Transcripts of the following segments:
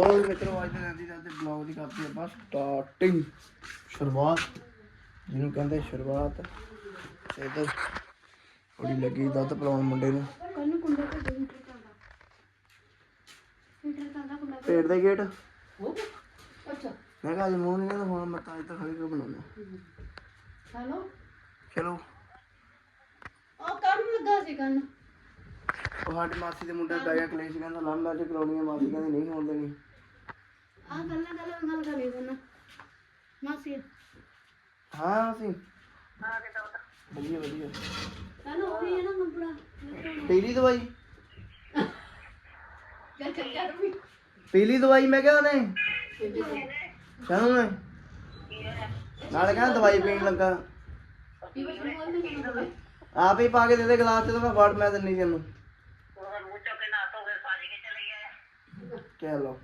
ਹੋਰ ਮਿੱਤਰੋ, ਅੱਜ ਦੇ ਦਿਨ ਦੀ ਅੱਜ ਬਲੌਗ ਦੀ ਕਰਦੇ ਆਪਾਂ ਸਟਾਰਟਿੰਗ ਸ਼ੁਰੂਆਤ। ਜਿਹਨੂੰ ਕਹਿੰਦੇ ਸ਼ੁਰੂਆਤ। ਤੇ ਇਧਰ ਕੁੜੀ ਲੱਗੀ ਦੁੱਧ ਪਿਲਾਉਣ ਮੁੰਡੇ ਨੂੰ। ਕੰਨ ਕੁੰਡਾ ਤੇ ਦੋ ਦੇ ਗੇਟ। ਅੱਛਾ ਮੈਂ ਕਿਹਾ ਅੱਜ ਮੂੰਹ ਨਹੀਂ ਨਾ ਹੁਣ ਮੈਂ ਤਾਂ ਇੱਧਰ ਖੜੀ ਕੇ ਬਣਾਉਣਾ। ਹੈਲੋ ਚਲੋ। ਉਹ ਕੰਨ ਲੱਗਾ ਸੀ ਕੰਨ ਉਹ ਸਾਡੀ ਮਾਸੀ ਦੇ ਮੁੰਡਾ ਦਾ ਗਿਆ ਕਲੇਸ਼, ਕਹਿੰਦਾ ਲੰਮ ਮੈਚ ਕਰਾਉਣੀ ਹੈ ਮਾਸੀ ਕਹਿੰਦੀ ਨਹੀਂ ਹੋਣ ਦੇਣੀ ਆ ਗੱਲਾਂ ਗੱਲਾਂ ਗੱਲ ਕਰ ਲਈ ਸੁਣ ਮਾਸੀ। ਹਾਂ ਅਸੀਂ ਵਧੀਆ ਵਧੀਆ। ਹੈਲੋ ਉਹ ਹੀ ਹੈ ਨਾ ਕੰਪੜਾ ਪੀਲੀ ਦਵਾਈ? ਚੱਲ ਚੱਲ ਚੱਲ ਵੀ। ਪੀਲੀ ਦਵਾਈ ਮੈਂ ਕਿਹਾ ਨੇ ਸ਼ਾਨੂ ਨੇ ਨਾਲੇ ਕਹਿੰਦਾ ਦਵਾਈ ਪੀਣ ਲੱਗਾ। ਆਪ ਹੀ ਪਾ ਕੇ ਦੇ ਦੇ ਗਲਾਸ ਤੇ ਤਾਂ ਮੈਂ ਫੜ ਮੈਂ ਦਿੰਨੀ ਤੈਨੂੰ ਚਲੋ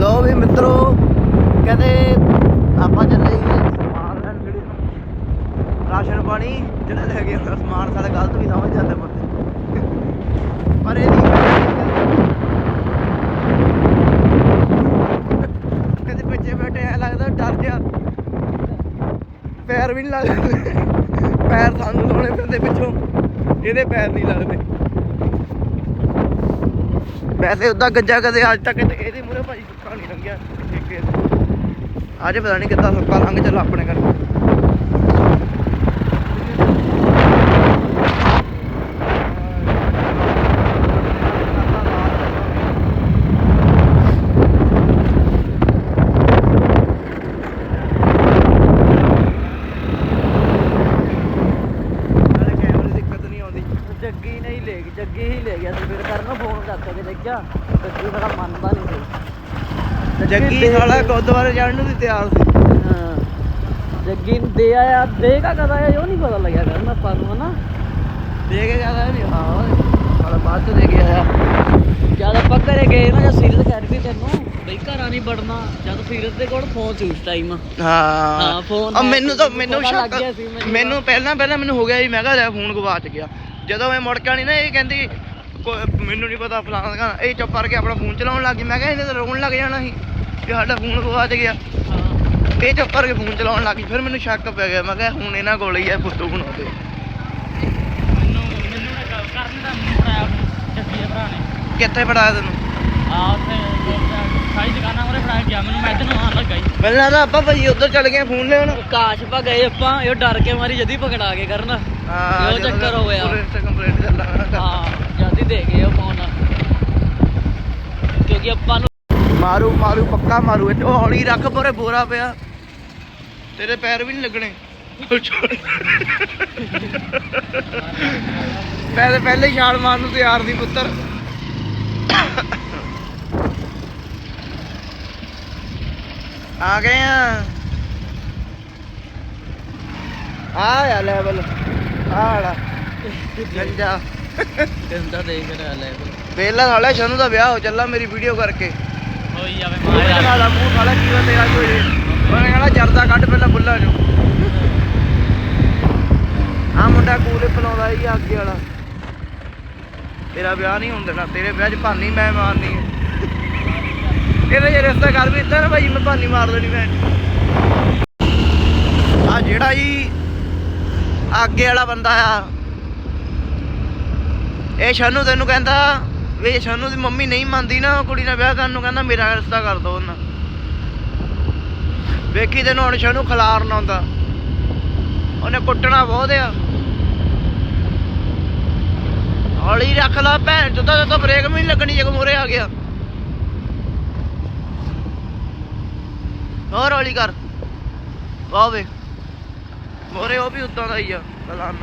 ਲੋ ਵੀ ਮਿੱਤਰੋ, ਕਹਿੰਦੇ ਆਪਾਂ ਚੱਲੇ ਜੀ ਸਮਾਨ ਲੈਣ ਜਿਹੜੀ ਰਾਸ਼ਨ ਪਾਣੀ, ਜਿਹੜਾ ਲੈ ਕੇ ਆਉਂਦਾ ਸਮਾਨ, ਸਾਡਾ ਗਲਤ ਵੀ ਸਮਝ ਜਾਂਦਾ ਬੰਦੇ ਪਰ ਇਹਦੀ ਕਦੇ ਪਿੱਛੇ ਬੈਠੇ ਐ ਲੱਗਦਾ ਡਰ ਗਿਆ ਪੈਰ ਵੀ ਨਹੀਂ ਲੱਗਦੇ। ਪੈਰ ਸਾਨੂੰ ਲਾਉਣੇ ਪੈਂਦੇ ਪਿੱਛੋਂ। ਇਹਦੇ ਪੈਰ ਨਹੀਂ ਲੱਗਦੇ। ਵੈਸੇ ਉਦਾਂ ਗੱਜਾ ਕਦੇ ਅੱਜ ਤੱਕ ਤੇ ਇਹਦੇ ਮੂਹਰੇ ਭਾਈ ਸੁੱਕਾ ਨਹੀਂ ਲੰਘਿਆ। ਠੇਕੇ ਅੱਜ ਪਤਾ ਨਹੀਂ ਕਿੱਦਾਂ ਸੁੱਕਾ ਲੰਘ ਚੱਲ ਆਪਣੇ ਘਰ ਨਾਲੇ ਕੈਮਰੇ ਦੀ ਦਿੱਕਤ ਨਹੀਂ ਆਉਂਦੀ ਜੱਗੀ ਨਹੀਂ ਲੈ ਗਿਆ ਜੱਗੀ ਹੀ ਲੈ ਗਿਆ ਸੀ ਫਿਰ ਕਰਨ ਫੋਨ ਕਰਕੇ ਕਿ ਦੇਖਿਆ ਜੱਗੀ ਸਾਡਾ ਮੰਨਦਾ ਨਹੀਂ ਸੀ ਜੱਗੀ ਸਾਲਾ ਗੁਰਦੁਆਰੇ ਜਾਣ ਨੂੰ ਵੀ ਤਿਆਰ ਸੀ। ਹਾਂ। ਜੱਗੀ ਨੂੰ ਦੇ ਆਇਆ ਦੇਗਾ ਕਦਾ ਆਇਆ ਉਹ ਨਹੀਂ ਪਤਾ ਲੱਗਿਆ ਕਰਨ ਆਪਾਂ ਨੂੰ ਹਨਾ? ਦੇ ਕੇ ਜਾਂਦਾ ਨਹੀਂ ਹਾਂ ਸਾਲਾ ਬਾਅਦ ਚ ਦੇ ਕੇ ਆਇਆ। ਜਦ ਆਪਾਂ ਘਰੇ ਗਏ ਨਾ ਜਦ ਸੀਰਤ ਰਹੀ ਸੀ ਤੈਨੂੰ ਬਈ ਘਰਾਂ ਨਹੀਂ ਵੜਨਾ ਜਦ ਸੀਰਤ ਦੇ ਕੋਲ ਫੋਨ ਸੀ ਉਸ ਟਾਈਮ ਹਾਂ। ਹਾਂ, ਫੋਨ ਮੈਨੂੰ ਤਾਂ ਮੈਨੂੰ ਸ਼ੱਕ ਮੈਨੂੰ। ਪਹਿਲਾਂ ਪਹਿਲਾਂ ਮੈਨੂੰ ਹੋ ਗਿਆ ਸੀ ਮੈਂ ਕਿਹਾ ਫੋਨ ਗਵਾਚ ਗਿਆ। ਜਦੋਂ ਮੈਂ ਮੁੜ ਕੇ ਆਣੀ ਨਾ ਇਹ ਕਹਿੰਦੀ ਮੈਨੂੰ ਨਹੀਂ ਪਤਾ ਫਲਾਣਾ ਇਹ ਚੁੱਪ ਕਰਕੇ ਆਪਣਾ ਫੋਨ ਚਲਾਉਣ ਲੱਗ ਗਈ। ਮੈਂ ਕਿਹਾ ਇਹਨੇ ਤਾਂ ਰੋਣ ਲੱਗ ਜਾਣਾ ਸੀ। ਕਿ ਸਾਡਾ ਫੋਨ ਗਵਾਚ ਗਿਆ। ਇਹ ਚੁੱਪ ਕਰਕੇ ਫੋਨ ਚਲਾਉਣ ਲੱਗ ਗਈ। ਫਿਰ ਮੈਨੂੰ ਸ਼ੱਕ ਪੈ ਗਿਆ। ਮੈਂ ਕਿਹਾ ਹੁਣ ਇਹਨਾਂ ਕੋਲ ਹੀ ਹੈ ਫੋਟੋ ਬਣਾਉਂਦੇ। ਮੈਨੂੰ ਮੈਨੂੰ ਨਾ ਕਰਨ ਦਾ ਮੈਨੂੰ ਫੜਾਇਆ ਭਰਾ ਨੇ। ਕਿੱਥੇ ਫੜਾਇਆ ਤੈਨੂੰ? ਆ ਉੱਥੇ ਸਾਰੀ ਦੁਕਾਨਾਂ ਉਹਨੇ ਫੜਾ ਗਿਆ। ਮੈਨੂੰ ਮੈਂ ਤੈਨੂੰ ਆਣ ਲੱਗਾ ਹੀ। ਮੈਨੂੰ ਲੱਗਦਾ ਆਪਾਂ ਭਾਈ ਉੱਧਰ ਚੱਲ ਗਏ ਫੋਨ ਲੈਣ। ਕਾਸ਼ ਗਏ ਆਪਾਂ। ਇਹ ਡਰ ਕੇ ਮਾਰੀ ਜਦੀ ਪਕੜਾ ਕੇ ਕਰਨ। ਹਾਂ ਇਹੋ ਚੱਕਰ ਹੋ ਗਿਆ। ਪੁਲਿਸ ਤੇ ਕੰਪਲੇਂਟ ਚੱਲਣਾ ਹਾਂ ਜਦੀ ਦੇ ਗਏ ਉਹ ਫੋਨ ਕਿਉਂਕਿ ਆਪਾਂ ਨੂੰ ਮਾਰੂ ਮਾਰੂ ਪੱਕਾ ਮਾਰੂ। ਇੱਥੇ ਉਹ ਹੌਲੀ ਰੱਖ ਪਰੇ ਬੋਰਾ ਪਿਆ। ਤੇਰੇ ਪੈਰ ਵੀ ਨਹੀਂ ਲੱਗਣੇ। ਪਹਿਲੇ ਹੀ ਛਾਲ ਮਾਰਨ ਨੂੰ ਤਿਆਰ ਸੀ ਪੁੱਤਰ। ਆ ਗਏ ਆ। ਆ ਲੈਵਲ ਆ ਵਾਲਾ ਗੰਜਾ। ਕਹਿੰਦਾ ਦੇਖ ਰਿਹਾ ਲੈ ਵੇਲਾ ਸਾਲਾ ਸ਼ਨੂ ਦਾ ਵਿਆਹ ਹੋ ਚੱਲਾ ਮੇਰੀ ਵੀਡੀਓ ਕਰਕੇ। ਹੋਈ ਜਾਵੇ ਉਹਦੇ ਨਾਲ ਆ ਮੂੰਹ ਸਾਲਾ ਕੀ ਵਾ ਤੇਰਾ ਕੋਈ? ਉਹਨੇ ਕਹਿਣਾ ਜਰਦਾ ਕੱਢ ਪਹਿਲਾਂ ਬੁੱਲਾ ਚੋਂ। ਆ ਮੁੰਡਾ ਕੂਲੇ ਪਲਾਉਂਦਾ ਹੀ ਅੱਗੇ ਵਾਲਾ। ਤੇਰਾ ਵਿਆਹ ਨਹੀਂ ਹੋਣ ਦੇਣਾ ਤੇਰੇ ਵਿਆਹ 'ਚ ਭਾਨੀ ਮੈਂ ਮਾਰਨੀ ਇਹਦੇ ਜੇ ਰਿਸ਼ਤਾ ਕਰ ਵੀ ਨਾ ਭਾਈ ਮੈਂ ਭਾਨੀ ਮਾਰ ਦੇਣੀ ਮੈਂ ਆ ਜਿਹੜਾ ਜੀ ਅੱਗੇ ਵਾਲਾ ਬੰਦਾ ਆ ਇਹ ਸ਼ਾਨੂ ਤੈਨੂੰ ਕਹਿੰਦਾ ਵੀ ਸ਼ਾਨੂ ਦੀ ਮੰਮੀ ਨਹੀਂ ਮੰਨਦੀ ਨਾ, ਉਹ ਕੁੜੀ ਨਾਲ ਵਿਆਹ ਕਰਨ ਨੂੰ ਕਹਿੰਦਾ, ਮੇਰਾ ਰਿਸ਼ਤਾ ਕਰ ਦੋ ਉਹਨਾਂ। ਵੇਖੀ ਤੈਨੂੰ ਹੁਣ ਸ਼ਾਨੂ ਖਲਾਰਨ ਆਉਂਦਾ। ਉਹਨੇ ਕੁੱਟਣਾ ਬਹੁਤ ਆ। ਹੌਲੀ ਰੱਖ ਲਾ ਭੈਣ ਚੋਦਾ ਤਾਂ ਬ੍ਰੇਕ ਵੀ ਨਹੀਂ ਲੱਗਣੀ ਜੇ ਮੋਰੇ ਆ ਗਿਆ। ਹੋਰ ਹੌਲੀ ਕਰ। ਵਾਹ ਵੇ। ਮੋਰੇ ਉਹ ਵੀ ਉਦਾਂ ਦਾ ਹੀ ਆ, ਕਲਾਨ।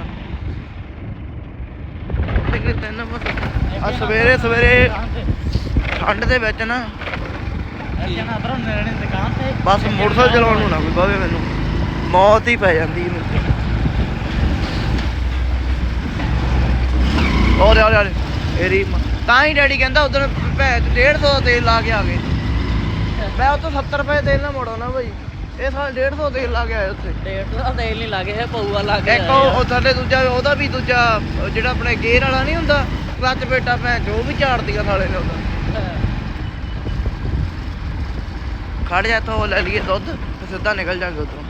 ਤੇ ਕਿ ਤੈਨੂੰ ਆ ਸਵੇਰੇ ਸਵੇਰੇ ਠੰਡ ਦੇ ਵਿੱਚ ਨਾ ਬਸ ਮੋਟਰਸਾਈਕਲ ਚਲਾਉਣ ਨੂੰ ਨਾ ਕੋਈ ਬਾਵੇ ਮੈਨੂੰ। ਮੌਤ ਹੀ ਪੈ ਜਾਂਦੀ ਹੈ ਮੈਨੂੰ ਔਰ ਔਰ ਔਰ ਏਰੀ ਤਾਂ ਹੀ ਡੈਡੀ ਕਹਿੰਦਾ ਉਦੋਂ ਭੈ 150 ਦਾ ਤੇਲ ਲਾ ਕੇ ਆ ਗਏ ਮੈਂ ਉਹ ਤੋਂ 70 ਰੁਪਏ ਤੇਲ ਨਾ ਮੋੜੋ ਨਾ ਭਾਈ ਇਹ ਸਾਲ 150 ਤੇਲ ਲਾ ਕੇ ਆਏ ਉੱਥੇ। ਡੇਢ ਦਾ ਤੇਲ ਨਹੀਂ ਲੱਗੇ ਹੈ ਪਊਆ ਲੱਗ ਇੱਕ ਉਹ ਥੱਲੇ ਦੂਜਾ ਉਹਦਾ ਵੀ ਦੂਜਾ ਜਿਹੜਾ ਆਪਣੇ ਗੇਅਰ ਵਾਲਾ ਨਹੀਂ ਹੁੰਦਾ ਕਲੱਚ ਬੇਟਾ ਭੈਣ ਜੋ ਵੀ ਝਾੜਦੀਆਂ ਸਾਲੇ ਨੇ ਉਹਦਾ। ਖੜ ਜਾ ਇੱਥੋਂ ਲੈ ਲਈਏ ਦੁੱਧ ਤੇ ਸਿੱਧਾ ਨਿਕਲ ਜਾਗੇ ਉਧਰੋਂ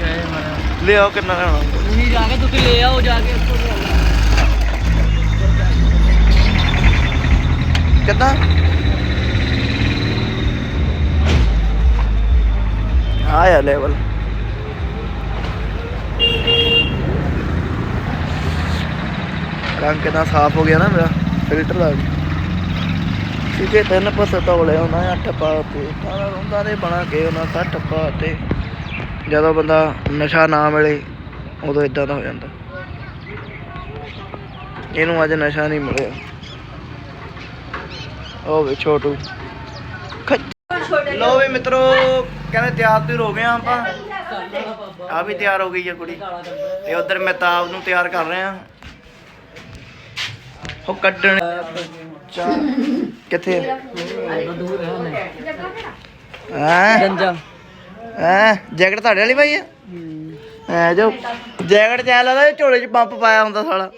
ਗਏ ਮਾਰਿਆ ਲਿਆਓ ਕਿੰਨਾ ਲੈਣਾ। ਤੁਸੀਂ ਜਾ ਕੇ ਤੁਸੀਂ ਲੈ ਆਓ ਜਾ ਕੇ ਉੱਥੋਂ ਲੈ ਆਓ। ਕਿੱਦਾਂ? ਆਇਆ ਲੈਵਲ ਰੰਗ ਕਿੰਨਾ ਸਾਫ਼ ਹੋ ਗਿਆ ਨਾ ਮੇਰਾ, ਫਿਲਟਰ ਦਾ ਕੇ ਤਿੰਨ ਪਾਸੇ ਤੌਲੇ ਉਹਨਾਂ ਅੱਠ ਪਾ ਤੇ। ਸਾਰਾ ਰੋਂਦਾ ਦੇ ਬਣਾ ਕੇ ਉਹਨਾਂ ਸੱਠ ਪਾ ਤੇ। ਜਦੋਂ ਬੰਦਾ ਨਸ਼ਾ ਨਾ ਮਿਲੇ, ਉਦੋਂ ਇਦਾਂ ਦਾ ਹੋ ਜਾਂਦਾ। ਇਹਨੂੰ ਅੱਜ ਨਸ਼ਾ ਨਹੀਂ ਮਿਲਿਆ। ਉਹ ਵੇ ਛੋਟੂ। ਲੋ ਵੀ ਮਿੱਤਰੋ, ਕਹਿੰਦੇ ਤਿਆਰ ਤੇ ਹੋ ਗਏ ਆ ਆਪਾਂ। ਆ ਵੀ ਤਿਆਰ ਹੋ ਗਈ ਹੈ ਕੁੜੀ। ਕਾਲਾ ਤੇ ਉਧਰ ਮਹਿਤਾਬ ਨੂੰ ਤਿਆਰ ਕਰ ਰਹੇ। ਆ ਉਹ ਕੱਢਣ। ਚਾਹ ਕਿੱਥੇ? ਹੈ? ਹੈ? ਗੰਜਾ ਹੈ ਜੈਕਟ ਤੁਹਾਡੇ ਵਾਲੀ ਪਾਈ ਆ? ਐ ਜੋ ਜੈਕਟ ਚ ਐ ਲੱਗਦਾ ਝੋਲੇ ਚ ਪੰਪ ਪਾਇਆ ਹੁੰਦਾ ਸਾਲਾ।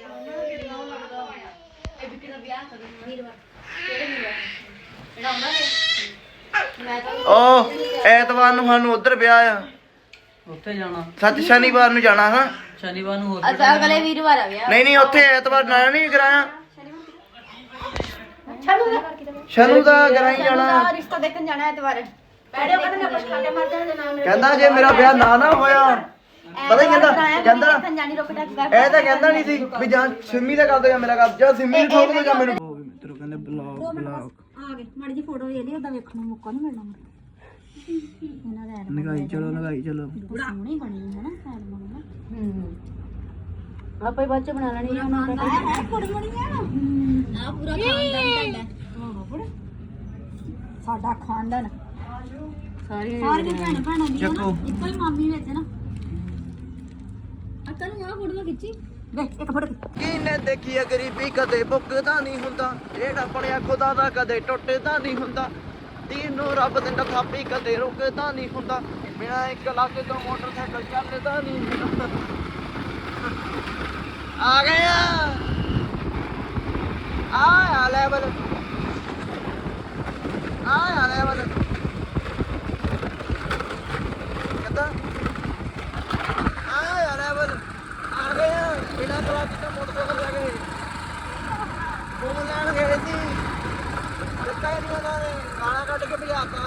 ਉਹ ਐਤਵਾਰ ਨੂੰ ਸਾਨੂੰ ਉਧਰ ਵਿਆਹ ਆ। ਉੱਥੇ ਜਾਣਾ। ਸੱਚ ਸ਼ਨੀਵਾਰ ਨੂੰ ਜਾਣਾ ਹਾਂ। ਸ਼ਨੀਵਾਰ ਨੂੰ ਹੋਰ ਅਗਲੇ ਵੀਰਵਾਰ ਆ ਗਿਆ ਨਹੀਂ ਨਹੀਂ ਉੱਥੇ ਐਤਵਾਰ ਨਾ ਨਹੀਂ ਕਰਾਇਆ। ਸ਼ਨੂ ਦਾ? ਕਰਾਈ ਜਾਣਾ। ਰਿਸ਼ਤਾ ਦੇਖਣ ਜਾਣਾ ਐਤਵਾਰ। ਬੈਠੇ ਕਹਿੰਦੇ ਨਾ ਕੁਛ ਖਾ ਕੇ ਮਰ ਜਾਣਾ ਨਾ ਮੇਰੇ ਕਹਿੰਦਾ ਜੇ ਮੇਰਾ ਵਿਆਹ ਨਾ ਨਾ ਹੋਇਆ। ਪਤਾ ਹੀ ਕਹਿੰਦਾ? ਕਹਿੰਦਾ ਦੇਖਣ ਜਾਣੀ ਰੁਕ ਟੱਕ ਇਹ ਤਾਂ ਕਹਿੰਦਾ ਨਹੀਂ ਸੀ ਵੀ ਜਾਂ ਸਿੰਮੀ ਦਾ ਕਰ ਦੋ ਜਾਂ ਮੇਰਾ ਕਰ ਜਾਂ ਸਿੰਮੀ ਨੂੰ ਠੋਕ ਦੋ ਜਾਂ ਮੈਨੂੰ। ਮਿੱਤਰੋ ਕਹਿੰਦੇ ਬਲੌਗ ਬਲੌਗ। ਆ ਗਏ। ਮਾੜੀ ਜੀ ਫੋਟੋ ਲਈ ਉਹਦਾ ਵੇਖਣ ਨੂੰ ਮੌਕਾ ਨਹੀਂ ਮਿਲਣਾ। ਇਹਨਾਂ ਦਾ ਨਗਾਈ ਚਲੋ ਨਗਾਈ ਚਲੋ। ਸੋਹਣੀ ਬਣੀ ਹੈ ਨਾ ਐਡ ਬਣਨਾ ਹੂੰ। ਆਪੇ ਬੱਚੇ ਬਣਾ ਲੈਣੀ ਉਹਨਾਂ ਦਾ ਹੈ। ਕੁੜੀ ਬਣੀ ਆ ਆ ਪੂਰਾ ਖਾਨਦਾਨ ਤੁਹਾਡਾ। ਸਾਡਾ ਖਾਨਦਾਨ। ਸਾਰੇ ਸਾਰੇ ਭੈਣ ਭੈਣਾਂ ਦੀ ਚੱਕੋ। ਇੱਕੋ ਹੀ ਮਾਮੀ ਵਿੱਚ ਨਾ। ਅਕਲ ਨੂੰ ਆ ਫੋਟੋ ਖਿੱਚੀ। ਵੇ ਇੱਕ ਫੋਟੋ ਕਿਨੇ ਦੇਖੀ ਆ ਗਰੀਬੀ ਕਦੇ ਭੁੱਖਦਾ ਨਹੀਂ ਹੁੰਦਾ। ਜਿਹੜਾ ਬਣਿਆ ਖੁਦਾ ਦਾ ਕਦੇ ਟੁੱਟਦਾ ਨਹੀਂ ਹੁੰਦਾ। ਦੀਨ ਨੂੰ ਰੱਬ ਦੇ ਨਥਾਪੀ ਕਦੇ ਰੁਕਦਾ ਨਹੀਂ ਹੁੰਦਾ। ਬਿਨਾ ਇੱਕ ਲੱਖ ਤੋਂ ਮੋਟਰਸਾਈਕਲ ਚੱਲਦਾ ਨਹੀਂ ਹੁੰਦਾ। ਆ ਗਏ ਆ। ਆ ਲੈਵਲ ਆ ਲੈਵਲ ਕਿੱਦਾਂ? ਆ ਲੈਵਲ ਆ ਗਏ ਆ। ਬਿਨਾ ਕਲੱਚ ਤੋਂ ਮੋਟਰਸਾਈਕਲ ਲੈ ਗਏ ਫੋਨ ਲੈਣ ਗਏ ਸੀ। ਦਿੱਤਾ ਹੀ ਨਹੀਂ ਉਹਨਾਂ ਨੇ। ਗਾਣਾ ਕੱਢ ਕੇ ਭਜਾਤਾ।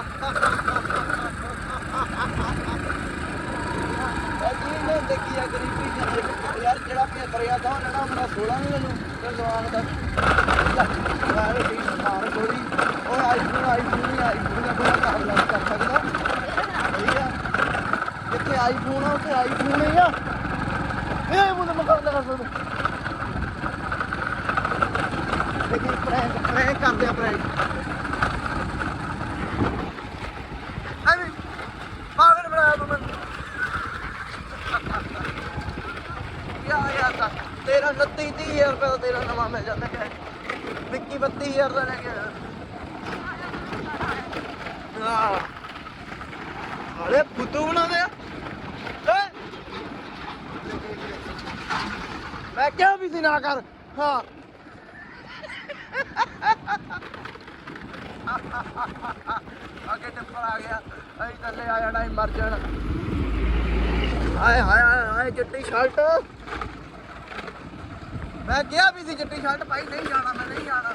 ਅਜੀ ਨੇ ਦੇਖੀ ਆ ਗਰੀਬੀ ਦੀ ਯਾਰ ਜਿਹੜਾ ਪੇਪਰ ਆ ਤਾਂ ਮੇਰਾ 16 ਨਹੀਂ ਮੈਨੂੰ ਤੇ ਜਵਾਨ ਦਾ ਯਾਰ ਇਹ ਮਾਰ ਗੋਲੀ ਓਏ ਆਈਫੋਨ ਆਈਫੋਨ ਨਹੀਂ ਆਈਫੋਨ ਦਾ ਕੋਈ ਕੰਮ ਨਹੀਂ ਕਰ ਸਕਦਾ ਠੀਕ ਆ ਜਿੱਥੇ ਆਈਫੋਨ ਆ ਉੱਥੇ ਆਈਫੋਨ ਹੀ ਆ ਇਹ ਮੁੰਡੇ ਮੁਕਾਬਲਾ ਕਰ ਸਕਦਾ ਦੇਖੀ ਪ੍ਰੈਂਕ ਪ੍ਰੈਂਕ ਕਰਦੇ ਆ ਪ੍ਰੈਂਕ ਐਵੇਂ ਪਾਗਲ ਬਣਾਇਆ ਤੂੰ ਮੈਨੂੰ ਯਾ ਯਾ ਤਾਂ ਤੇਰਾ 29 30000 ਰੁਪਏ ਦਾ ਤੇਰਾ ਨਵਾਂ ਮਿਲ ਜਾਂਦਾ ਹੈ ਵਿੱਕੀ 32000 ਦਾ ਲੈ ਗਿਆ ਆਹ। ਅਰੇ ਫੁੱਦੂ ਬਣਾਉਂਦੇ ਆ। ਮੈਂ ਕਿਹਾ ਵੀ ਸੀ ਨਾ ਕਰ। ਹਾਂ। ਅੱਗੇ ਟੱਪਰ ਆ ਗਿਆ। ਅਸੀਂ ਥੱਲੇ ਆ ਜਾਣਾ ਮਰ ਜਾਣਾ। ਹਾਏ ਹਾਏ ਹਾਏ ਹਾਏ, ਚਿੱਟੀ ਸ਼ਰਟ। ਮੈਂ ਕਿਹਾ ਵੀ ਸੀ ਚਿੱਟੀ ਸ਼ਰਟ ਪਾਈ, ਨਹੀਂ ਜਾਣਾ, ਮੈਂ ਨਹੀਂ ਜਾਣਾ।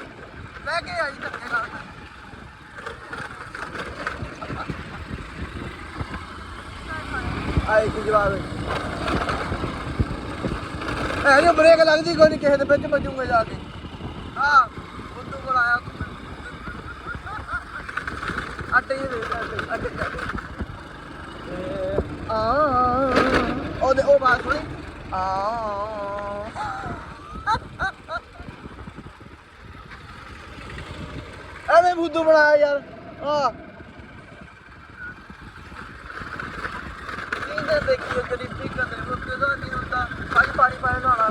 ਲੈ ਕੇ ਆਈ ਧੱਕੇ ਨਾਲ ਆਏ ਕੀ ਜਵਾਬ। ਐ ਜੋ ਬ੍ਰੇਕ ਲੱਗਦੀ ਕੋਈ ਨਹੀਂ ਕਿਸੇ ਦੇ ਵਿੱਚ ਵੱਜੂਗਾ ਜਾ ਕੇ। ਹਾਂ, ਬੁੱਧੂ ਕੋਲ ਆਇਆ ਤੂੰ। ਹੀ ਦੇ ਅੱਡੇ ਆ, ਉਹਦੇ, ਉਹ ਬਾਤ ਸੁਣੀ। ਆ ਐਵੇਂ ਬੁੱਧੂ ਬਣਾਇਆ ਯਾਰ। ਆ ਇਹਨੇ ਦੇਖੀ ਗਰੀਬੀ ਕਦੇ ਮੁੱਕਦਾ ਨਹੀਂ ਹੁੰਦਾ। ਪਾਣੀ ਪਾਣੀ ਪਾਣੀ ਨਹਾਣਾ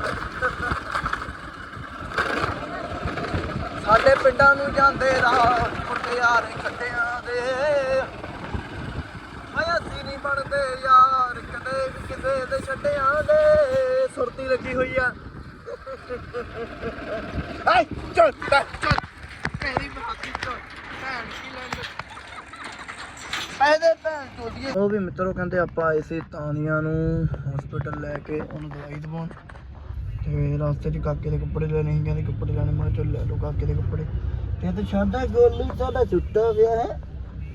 ਸਾਡੇ ਪਿੰਡਾਂ ਨੂੰ ਜਾਂਦੇ ਰਾਹ ਮੁਟਿਆਰੇ ਖੱਟਿਆਂ ਦੇ। ਓਏ ਅਸੀਂ ਨਹੀਂ ਬਣਦੇ ਯਾਰ ਕਦੇ ਵੀ ਕਿਸੇ ਦੇ ਛੱਡਿਆਂ ਦੇ। ਸੁਰਤੀ ਲੱਗੀ ਹੋਈ ਆ। ਆਈ ਚੱਲ ਚੱਲ ਉਹ ਵੀ ਮਿੱਤਰੋ ਕਹਿੰਦੇ ਆਪਾਂ ਆਏ ਸੀ ਤਾਨੀਆਂ ਨੂੰ ਹਸਪੀਟਲ ਲੈ ਕੇ, ਉਹਨੂੰ ਦਵਾਈ ਦਵਾਉਣ। ਤੇ ਰਸਤੇ 'ਚ ਕਾਕੇ ਦੇ ਕੱਪੜੇ ਲੈਣੇ ਸੀ, ਕਹਿੰਦੇ ਕੱਪੜੇ ਲੈਣੇ, ਮੈਂ ਚੱਲ ਲੈ ਲਓ ਕਾਕੇ ਦੇ ਕੱਪੜੇ। ਤੇ ਤੇ ਸਾਡਾ ਗੋਲੂ, ਸਾਡਾ ਸੁੱਤਾ ਪਿਆ ਹੈ।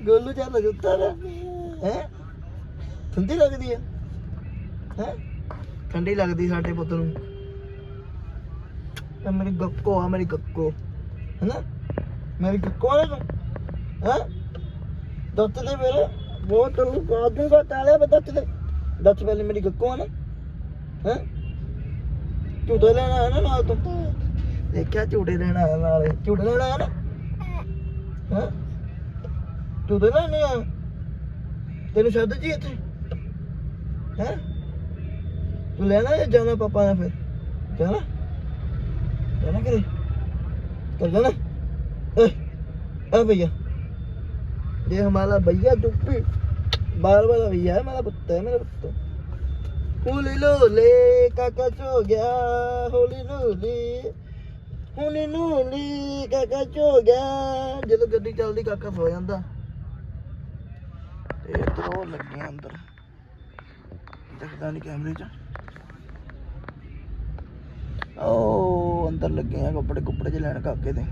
ਗੋਲੂ, ਸਾਡਾ ਸੁੱਤਾ ਪਿਆ ਹੈ? ਠੰਡੀ ਲੱਗਦੀ ਹੈ ਹੈ? ਠੰਡੀ ਲੱਗਦੀ ਸਾਡੇ ਪੁੱਤ ਨੂੰ। ਇਹ ਮੇਰੀ ਗੱਕੋ ਆ, ਮੇਰੀ ਗੱਕੋ, ਹੈਨਾ? మరి కోలేదు దొత్తది మీరు బోతులు కాదు తాలే దొత్తది దొత్తపల్లి మీరు ఎక్కువనా ਝੂਟੇ ਲੈਣਾ ਹੈ ਨਾ ਨਾਲ ਤੋਂ। ਦੇਖਿਆ ਝੂਟੇ ਲੈਣਾ ਹੈ ਨਾਲ ਝੂਟੇ ਲੈਣਾ ਹੈ ਨਾ? ਹੈ? ਝੂਟੇ ਲੈਣੇ ਆ ਤੈਨੂੰ ਸ਼ਬਦ ਜੀ ਇੱਥੇ। ਹੈ? ਤੂੰ ਲੈਣਾ ਜਾਂ ਜਾਣਾ ਪਾਪਾ ਨਾਲ ਫਿਰ? ਜਾਣਾ? ਜਾਣਾ ਕਿਰੇ ਕਰ ਜਾਣਾ। ए भैया ये हमारा भैया टुप्पी बार बार भैया है मेरा कुत्ता है मेरा कुत्ता होली लोले काका सो गया होली लोली ਹੋਲੀ ਨੂਲੀ ਕਾਕਾ ਚੋ ਗਿਆ ਜਦੋਂ ਗੱਡੀ ਚੱਲਦੀ ਕਾਕਾ ਸੋ ਜਾਂਦਾ ਤੇ ਇੱਧਰ ਉਹ ਲੱਗੇ ਆ ਅੰਦਰ ਦਿਖਦਾ ਨਹੀਂ ਕੈਮਰੇ 'ਚ ਉਹ ਅੰਦਰ ਲੱਗੇ ਆ ਕੱਪੜੇ ਕੁੱਪੜੇ ਚ ਲੈਣ ਕਾਕੇ ਦੇ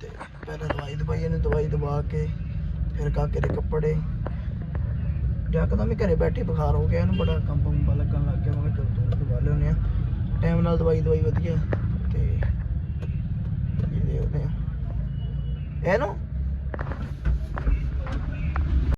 ਤੇ ਪਹਿਲਾਂ ਦਵਾਈ ਦਵਾਈ, ਇਹਨੂੰ ਦਵਾਈ ਦਵਾ ਕੇ ਫਿਰ ਕਾਕੇ ਦੇ ਕੱਪੜੇ। ਜੱਕਦਮ ਹੀ ਘਰੇ ਬੈਠੇ ਬੁਖਾਰ ਹੋ ਗਿਆ, ਇਹਨੂੰ ਬੜਾ ਕੰਬ ਕੰਬਾ ਲੱਗਣ ਲੱਗ ਗਿਆ, ਮੈਂ ਕਿਹਾ ਚਲ ਤੂੰ ਦਵਾ ਲਿਆਉਂਦੇ ਆ। ਟਾਈਮ ਨਾਲ ਦਵਾਈ ਦਵਾਈ ਵਧੀਆ ਤੇ ਇਹ ਦੇਖਦੇ ਆ। ਇਹਨੂੰ